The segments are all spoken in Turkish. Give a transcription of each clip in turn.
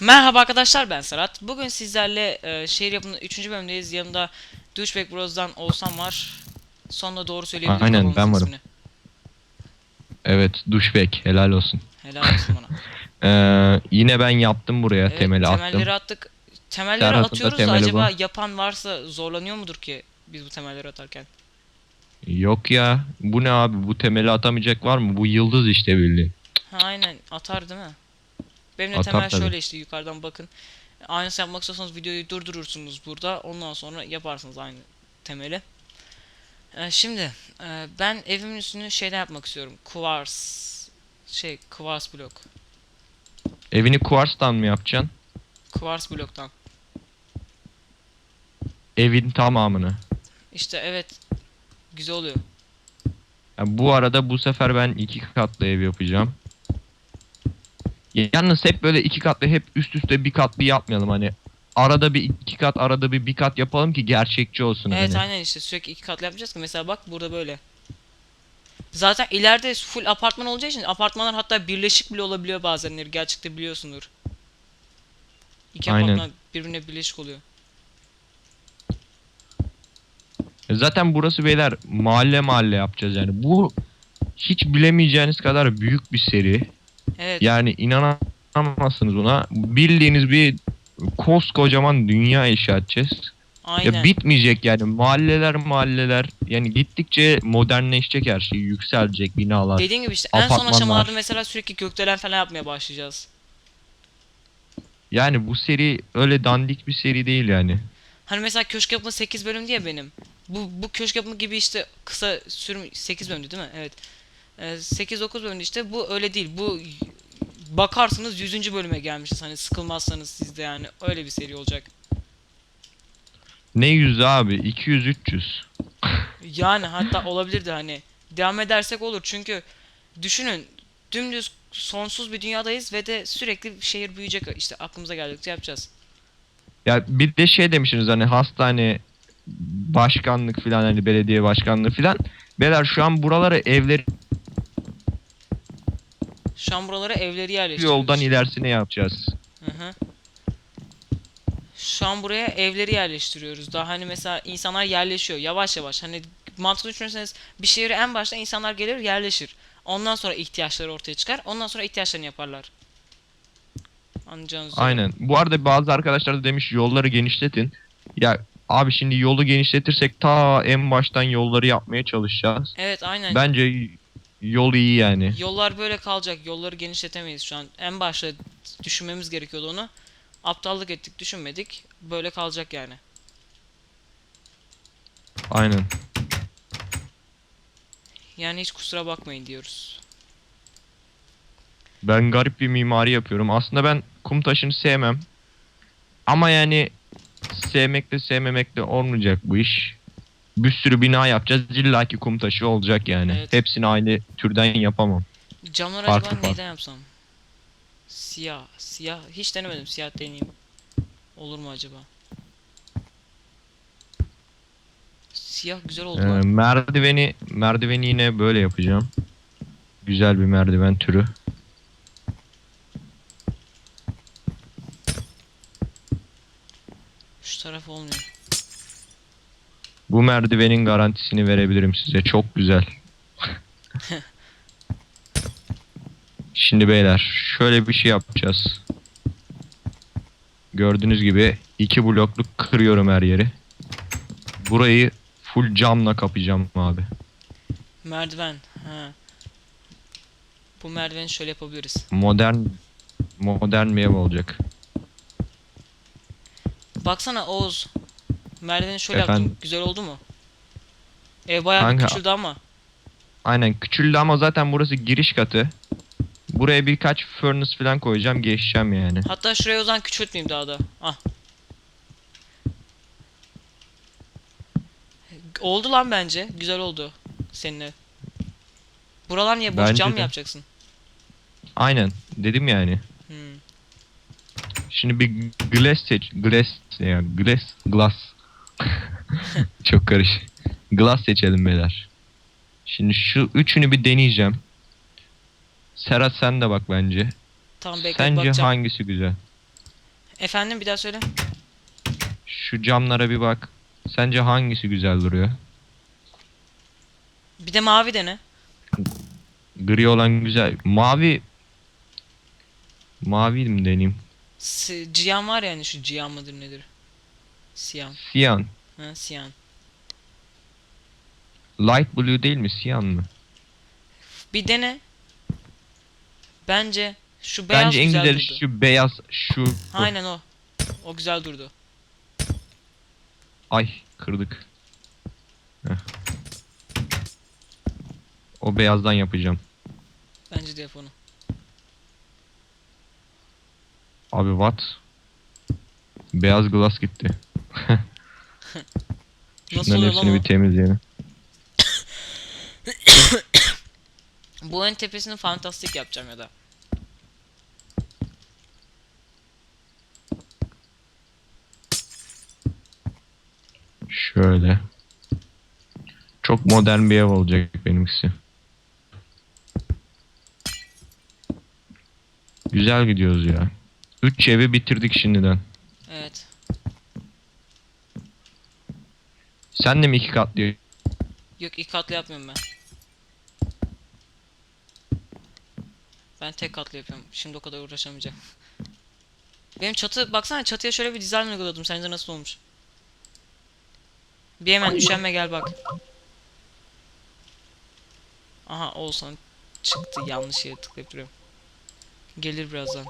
Merhaba arkadaşlar ben Serhat. Bugün sizlerle e, şehir yapımının 3. bölümündeyiz. Yanımda Douchebag Bros'dan Oğuzhan var. Sonunda doğru söyleyebilirim. Aynen, babamın ben varım. Evet duşbek helal olsun. Helal olsun bana. Ee, yine ben yaptım buraya Evet, temeli temelleri attım. attık. Temelleri da atıyoruz temeli acaba bu. yapan varsa zorlanıyor mudur ki biz bu temelleri atarken? Yok ya bu ne abi bu temeli atamayacak var mı? Bu yıldız işte bildiğin. Ha, aynen atar değil mi? Benim de Atar temel tabii. şöyle işte yukarıdan bakın. Aynısı yapmak istiyorsanız videoyu durdurursunuz burada. Ondan sonra yaparsınız aynı temeli. Ee, şimdi e, ben evimin üstünü şeyden yapmak istiyorum. Kuvars şey kuvars blok. Evini kuarstan mı yapacaksın? Kuvars bloktan. Evin tamamını. İşte evet güzel oluyor. Ya bu arada bu sefer ben iki katlı ev yapacağım. Yalnız hep böyle iki katlı hep üst üste bir katlı yapmayalım hani. Arada bir iki kat arada bir bir kat yapalım ki gerçekçi olsun Evet hani. aynen işte sürekli iki katlı yapacağız ki mesela bak burada böyle. Zaten ileride full apartman olacağı için apartmanlar hatta birleşik bile olabiliyor bazenleri gerçekte biliyorsundur. İki Aynen. apartman birbirine birleşik oluyor. Zaten burası beyler mahalle mahalle yapacağız yani. Bu hiç bilemeyeceğiniz kadar büyük bir seri. Evet. Yani inanamazsınız buna. Bildiğiniz bir koskocaman dünya inşa edeceğiz. aynen. Ya bitmeyecek yani mahalleler mahalleler yani gittikçe modernleşecek her şey yükselecek binalar. Dediğim gibi işte en son aşamalarda mesela sürekli gökdelen falan yapmaya başlayacağız. Yani bu seri öyle dandik bir seri değil yani. Hani mesela köşk yapımı 8 bölüm diye benim. Bu bu köşk yapımı gibi işte kısa sürüm 8 bölümdü değil mi? Evet. Ee, 8-9 bölümdü işte bu öyle değil. Bu bakarsınız 100. bölüme gelmişiz. Hani sıkılmazsanız siz de yani öyle bir seri olacak. Ne yüzü abi 200 300. Yani hatta olabilirdi hani. Devam edersek olur çünkü düşünün dümdüz sonsuz bir dünyadayız ve de sürekli şehir büyüyecek işte aklımıza geldikçe yapacağız. Ya bir de şey demişsiniz hani hastane başkanlık filan hani belediye başkanlığı filan. Beyler şu an buralara evleri Şu an buralara evleri yerleştiriyoruz. yoldan ilerisine yapacağız. Hı hı. Şu an buraya evleri yerleştiriyoruz. Daha hani mesela insanlar yerleşiyor yavaş yavaş. Hani mantıklı düşünürseniz bir şehre en başta insanlar gelir yerleşir. Ondan sonra ihtiyaçları ortaya çıkar. Ondan sonra ihtiyaçlarını yaparlar. Anlayacağınız. Aynen. Bu arada bazı arkadaşlar da demiş yolları genişletin. Ya abi şimdi yolu genişletirsek ta en baştan yolları yapmaya çalışacağız. Evet aynen. Bence yol iyi yani. Yollar böyle kalacak. Yolları genişletemeyiz şu an. En başta düşünmemiz gerekiyordu onu. Aptallık ettik, düşünmedik. Böyle kalacak yani. Aynen. Yani hiç kusura bakmayın diyoruz. Ben garip bir mimari yapıyorum. Aslında ben kum taşını sevmem. Ama yani sevmekle sevmemekle olmayacak bu iş. Bir sürü bina yapacağız. İlla ki kum taşı olacak yani. Evet. Hepsini aynı türden yapamam. Camları Farklı acaba farklı. neyden yapsam? Siyah. Siyah. Hiç denemedim. Siyah deneyeyim. Olur mu acaba? Siyah güzel oldu Ee, merdiveni merdiveni yine böyle yapacağım. Güzel bir merdiven türü. Şu taraf olmuyor. Bu merdivenin garantisini verebilirim size. Çok güzel. Şimdi beyler şöyle bir şey yapacağız. Gördüğünüz gibi iki blokluk kırıyorum her yeri. Burayı full camla kapayacağım abi. Merdiven. Ha. Bu merdiveni şöyle yapabiliriz. Modern modern bir ev olacak. Baksana Oğuz. Merdiveni şöyle Efendim? yaptım. Güzel oldu mu? Ev bayağı Kanka- küçüldü ama. Aynen küçüldü ama zaten burası giriş katı. Buraya birkaç furnace falan koyacağım geçeceğim yani. Hatta şuraya o zaman küçültmeyeyim daha da. Ah. Oldu lan bence. Güzel oldu. Seninle. Buralar niye boş Bence cam mı yapacaksın? Aynen dedim yani. Hmm. Şimdi bir glass seç. Glass ne ya? Glass. Glass. Çok karışık. Glass seçelim beyler. Şimdi şu üçünü bir deneyeceğim. Serhat sen de bak bence. Tamam bekle Sence bakacağım. hangisi güzel? Efendim bir daha söyle. Şu camlara bir bak. Sence hangisi güzel duruyor? Bir de mavi dene. Gri olan güzel. Mavi Mavi mi deneyeyim? S- Cihan var ya hani şu Cihan mıdır nedir? Siyan. Siyan. Ha Siyan. Light blue değil mi? Siyan mı? Bir dene. Bence şu beyaz Bence en güzel güzeli durdu. şu beyaz şu. Aynen o. O güzel durdu. Ay kırdık. Heh. O beyazdan yapacağım. Bence de yap onu. Abi what? Beyaz glass gitti. Nasıl Şunların oluyor lan hepsini o? bir temizleyelim. Bu en tepesini fantastik yapacağım ya da. Şöyle. Çok modern bir ev olacak benimkisi. Güzel gidiyoruz ya. 3 evi bitirdik şimdiden. Evet. Sen de mi iki katlı? Yok ilk katlı yapmıyorum ben. Ben tek katlı yapıyorum. Şimdi o kadar uğraşamayacağım. Benim çatı baksana çatıya şöyle bir dizayn uyguladım. Sence nasıl olmuş? Bir hemen üşenme gel bak. Aha olsan çıktı yanlış yere tıklayıp duruyorum. Gelir birazdan.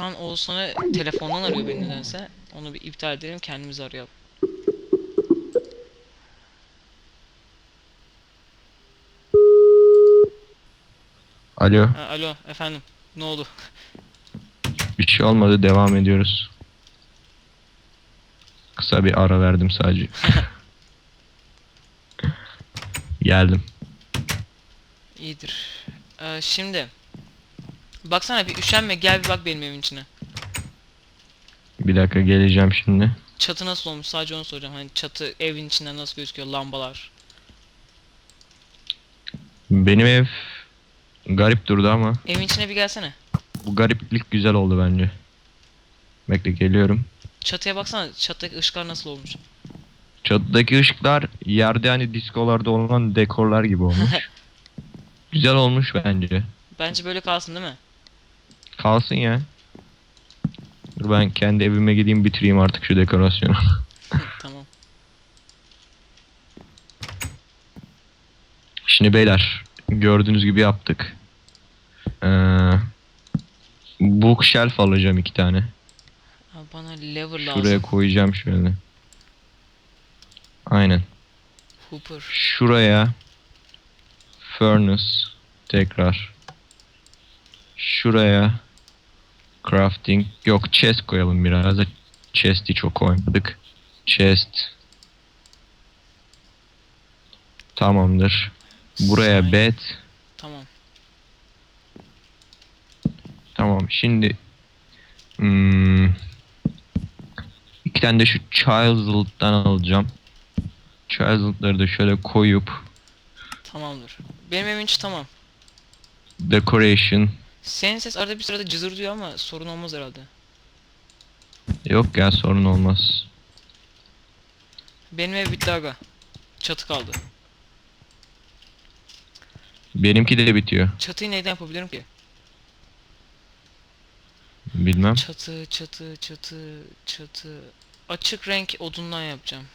Şu an Oğuzhan'ı telefondan arıyor beni nedense. Onu bir iptal edelim kendimiz arayalım. Alo. Ha, alo efendim. Ne oldu? Bir şey olmadı devam ediyoruz. Kısa bir ara verdim sadece. Geldim. İyidir. Ee, şimdi. Baksana bir üşenme gel bir bak benim evin içine. Bir dakika geleceğim şimdi. Çatı nasıl olmuş sadece onu soracağım. Hani çatı evin içinden nasıl gözüküyor lambalar. Benim ev garip durdu ama Evin içine bir gelsene. bu gariplik güzel oldu bence. Bekle geliyorum. Çatıya baksana çatıdaki ışıklar nasıl olmuş. Çatıdaki ışıklar yerde hani diskolarda olan dekorlar gibi olmuş. güzel olmuş bence. Bence böyle kalsın değil mi? Kalsın ya. Dur ben kendi evime gideyim bitireyim artık şu dekorasyonu. tamam. Şimdi beyler gördüğünüz gibi yaptık. Ee, bookshelf alacağım iki tane. Ha, bana lever lazım. Şuraya koyacağım şöyle. Aynen. Hooper. Şuraya furnace tekrar. Şuraya crafting. Yok chest koyalım biraz da chest'i çok koymadık. Chest. Tamamdır. Buraya Sign. bed. Tamam. Tamam şimdi hmm, iki tane de şu child'dan alacağım. Child'ları da şöyle koyup Tamamdır. Benim evin içi tamam. decoration Senin ses arada bir sırada cızır diyor ama sorun olmaz herhalde. yok ya sorun olmaz. Benim ev bitti aga. Çatı kaldı. Benimki de bitiyor. Çatıyı neyden yapabilirim ki? Bilmem. Çatı, çatı, çatı, çatı. Açık renk odundan yapacağım.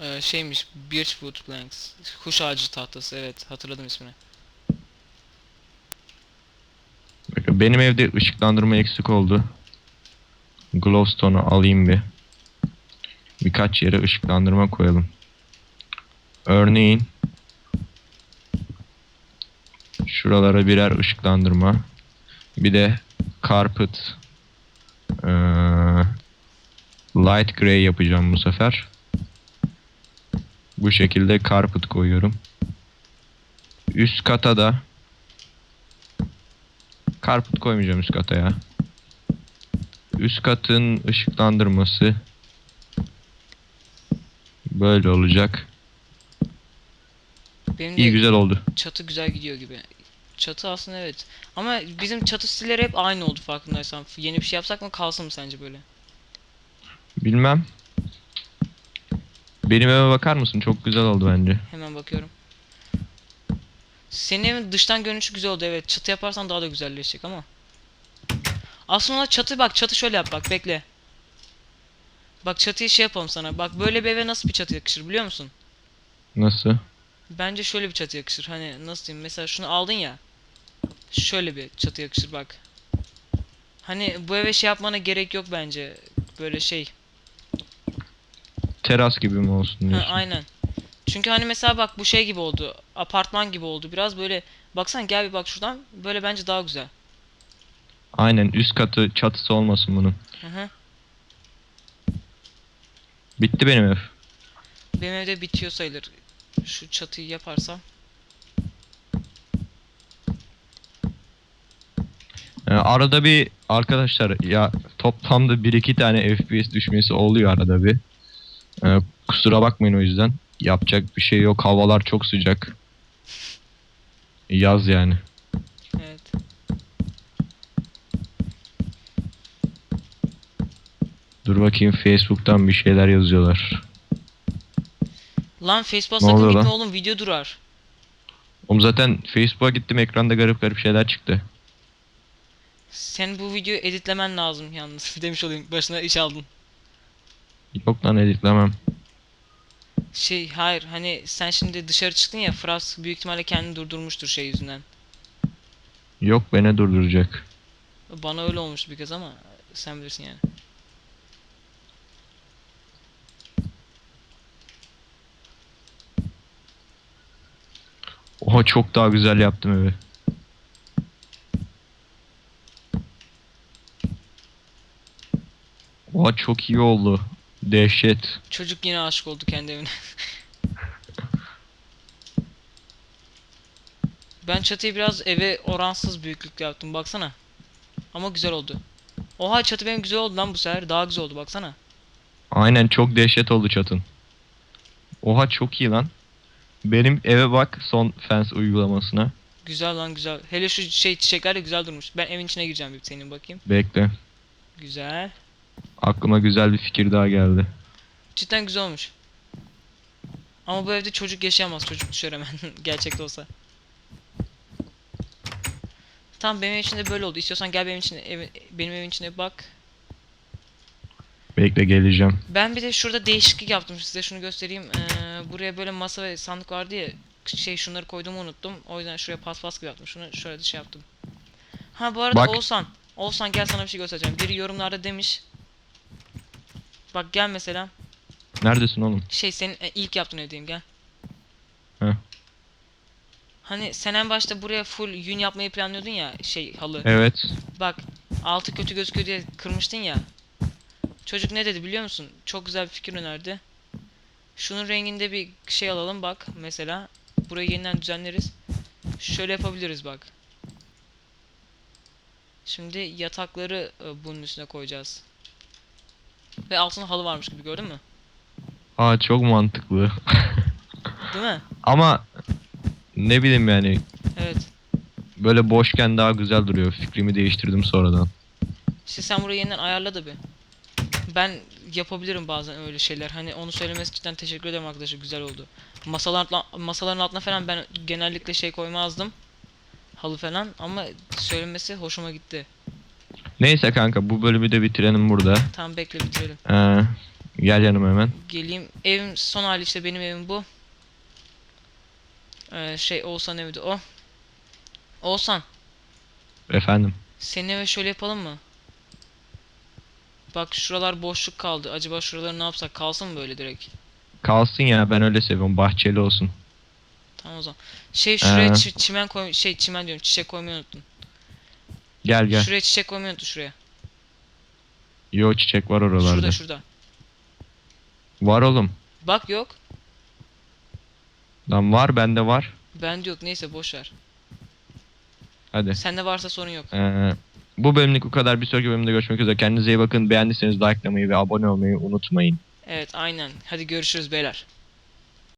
Ee, şeymiş, Birchwood Planks. Kuş ağacı tahtası, evet hatırladım ismini. Benim evde ışıklandırma eksik oldu. Glowstone'u alayım bir. Birkaç yere ışıklandırma koyalım. Örneğin şuralara birer ışıklandırma. Bir de carpet eee, light gray yapacağım bu sefer. Bu şekilde carpet koyuyorum. Üst kata da Carpet koymayacağım üst kata ya. Üst katın ışıklandırması böyle olacak. Benim de İyi güzel oldu. çatı güzel gidiyor gibi. Çatı aslında evet. Ama bizim çatı stilleri hep aynı oldu farkındaysan. Yeni bir şey yapsak mı kalsın mı sence böyle? Bilmem. Benim eve bakar mısın? Çok güzel oldu bence. Hemen bakıyorum. Senin dıştan görünüşü güzel oldu evet. Çatı yaparsan daha da güzelleşecek ama. Aslında çatı bak çatı şöyle yap bak bekle. Bak çatıyı şey yapalım sana. Bak böyle bir eve nasıl bir çatı yakışır biliyor musun? Nasıl? Bence şöyle bir çatı yakışır. Hani nasıl diyeyim mesela şunu aldın ya. Şöyle bir çatı yakışır bak. Hani bu eve şey yapmana gerek yok bence. Böyle şey. Teras gibi mi olsun Ha, diyorsun? aynen. Çünkü hani mesela bak bu şey gibi oldu. Apartman gibi oldu. Biraz böyle baksan gel bir bak şuradan. Böyle bence daha güzel. Aynen üst katı çatısı olmasın bunun. Hı hı. Bitti benim ev. Benim evde bitiyor sayılır. Şu çatıyı yaparsam. Ee, arada bir arkadaşlar ya toplamda 1-2 tane FPS düşmesi oluyor arada bir. Ee, kusura bakmayın o yüzden. Yapacak bir şey yok. Havalar çok sıcak. Yaz yani. Evet. Dur bakayım Facebook'tan bir şeyler yazıyorlar. Lan Facebook'a Ne sakın oluyor gitme lan? oğlum video durar. Oğlum zaten Facebook'a gittim ekranda garip garip şeyler çıktı. Sen bu videoyu editlemen lazım yalnız. Demiş olayım başına iş aldın. Yok lan editlemem. Şey hayır hani sen şimdi dışarı çıktın ya Fras büyük ihtimalle kendini durdurmuştur şey yüzünden. Yok beni durduracak. Bana öyle olmuştu bir kez ama sen bilirsin yani. Oha çok daha güzel yaptım evi. Oha çok iyi oldu. Dehşet. Çocuk yine aşık oldu kendi evine. ben çatıyı biraz eve oransız büyüklükte yaptım baksana. Ama güzel oldu. Oha çatı benim güzel oldu lan bu sefer. Daha güzel oldu baksana. Aynen çok dehşet oldu çatın. Oha çok iyi lan. Benim eve bak son fence uygulamasına. Güzel lan güzel. Hele şu şey çiçekler de güzel durmuş. Ben evin içine gireceğim bir senin bakayım. Bekle. Güzel. Aklıma güzel bir fikir daha geldi. Cidden güzel olmuş. Ama bu evde çocuk yaşayamaz. Çocuk düşer hemen. Gerçekte olsa. Tamam benim evim içinde böyle oldu. İstiyorsan gel benim içine evi- benim evin içine bak. Bekle geleceğim. Ben bir de şurada değişiklik yaptım size şunu göstereyim. Ee, buraya böyle masa ve sandık vardı ya. Şey şunları koyduğumu unuttum. O yüzden şuraya paspas gibi yaptım. Şunu şöyle de şey yaptım. Ha bu arada Bak. Oğuzhan. Oğuzhan gel sana bir şey göstereceğim. Biri yorumlarda demiş. Bak gel mesela. Neredesin oğlum? Şey senin e, ilk yaptığın evdeyim gel. Heh. Hani sen en başta buraya full yün yapmayı planlıyordun ya şey halı. Evet. Bak altı kötü gözüküyor diye kırmıştın ya. Çocuk ne dedi biliyor musun? Çok güzel bir fikir önerdi. Şunun renginde bir şey alalım bak mesela. Burayı yeniden düzenleriz. Şöyle yapabiliriz bak. Şimdi yatakları e, bunun üstüne koyacağız. Ve altında halı varmış gibi gördün mü? Aa çok mantıklı. Değil mi? Ama ne bileyim yani Evet. böyle boşken daha güzel duruyor. Fikrimi değiştirdim sonradan. İşte sen burayı yeniden ayarla da bir. Ben yapabilirim bazen öyle şeyler. Hani onu söylemesi cidden teşekkür ederim arkadaşlar. Güzel oldu. Masalar, masaların altına falan ben genellikle şey koymazdım. Halı falan ama söylemesi hoşuma gitti. Neyse kanka bu bölümü de bitirelim burada. Tamam bekle bitirelim. Ee, gel yanıma hemen. Geleyim. Evim son hali işte benim evim bu. Ee, şey Oğuzhan evi de o. Oğuzhan Efendim. senin eve şöyle yapalım mı? Bak şuralar boşluk kaldı. Acaba şuraları ne yapsak? Kalsın mı böyle direkt? Kalsın ya ben öyle seviyorum. Bahçeli olsun. Tamam o zaman. Şey şuraya Ee. çi- çimen koy şey çimen diyorum çiçek koymayı unuttun. Gel gel. Şuraya çiçek koymayı unuttun şuraya. Yo çiçek var oralarda. Şurada şurada. Var oğlum. Bak yok. Lan var bende var. Bende yok neyse boş ver. Hadi. Sende varsa sorun yok. Ee, bu bölümlük bu kadar. Bir sonraki bölümde görüşmek üzere. Kendinize iyi bakın. Beğendiyseniz likelamayı ve abone olmayı unutmayın. Evet aynen. Hadi görüşürüz beyler.